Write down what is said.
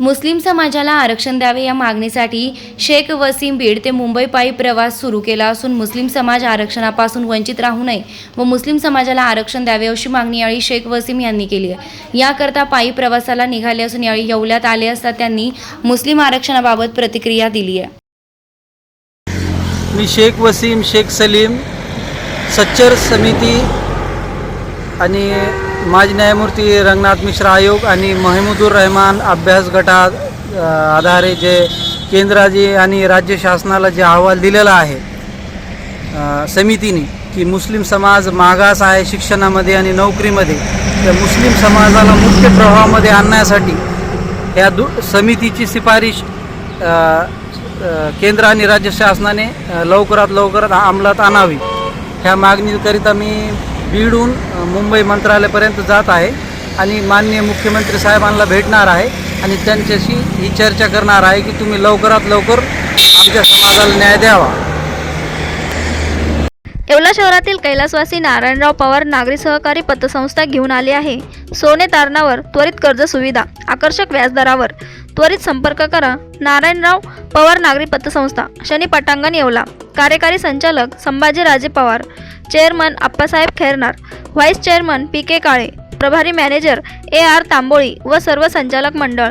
मुस्लिम समाजाला आरक्षण द्यावे या मागणीसाठी शेख वसीम बीड ते मुंबई पायी प्रवास सुरू केला असून मुस्लिम समाज आरक्षणापासून वंचित राहू नये व मुस्लिम समाजाला आरक्षण द्यावे अशी मागणी यावेळी शेख वसीम यांनी केली आहे. याकरता पायी प्रवासाला निघाले असून यावेळी येवल्यात आले असता त्यांनी मुस्लिम आरक्षणाबाबत प्रतिक्रिया दिली आहे. मी शेख वसीम शेख सलीम सच्चर समिती आणि माजी न्यायमूर्ती रंगनाथ मिश्रा आयोग आणि महमूदुर रहमान अभ्यास गटा आधारे जे केंद्राजी आणि राज्य शासनाला जे अहवाल दिलेला आहे समितीने की मुस्लिम समाज मागास आहे शिक्षणामध्ये आणि नोकरीमध्ये त्या मुस्लिम समाजाला मुख्य प्रवाहामध्ये आणण्यासाठी या दु समितीची शिफारिश केंद्र आणि राज्य शासनाने लवकरात लवकरात अंमलात आणावी. ह्या मागणीकरिता मी बीडहून मुंबई मंत्रालयापर्यंत जात आहे आणि माननीय मुख्यमंत्री साहेबांना भेटणार आहे आणि त्यांच्याशी ही चर्चा करणार आहे की तुम्ही लवकरात लवकर आमच्या समाजाला न्याय द्यावा. येवला शहरातील कैलासवासी नारायणराव पवार नागरी सहकारी पतसंस्था घेऊन आली आहे. सोने तारणावर त्वरित कर्ज सुविधा आकर्षक व्याजदरावर त्वरित संपर्क करा. नारायणराव पवार नागरी पतसंस्था शनी पटांगण येवला. कार्यकारी संचालक Sambhajiraje Pawar chairman Appasaheb Khairnar vice chairman P K Kale प्रभारी मॅनेजर ए आर तांबोळी व सर्व संचालक मंडळ.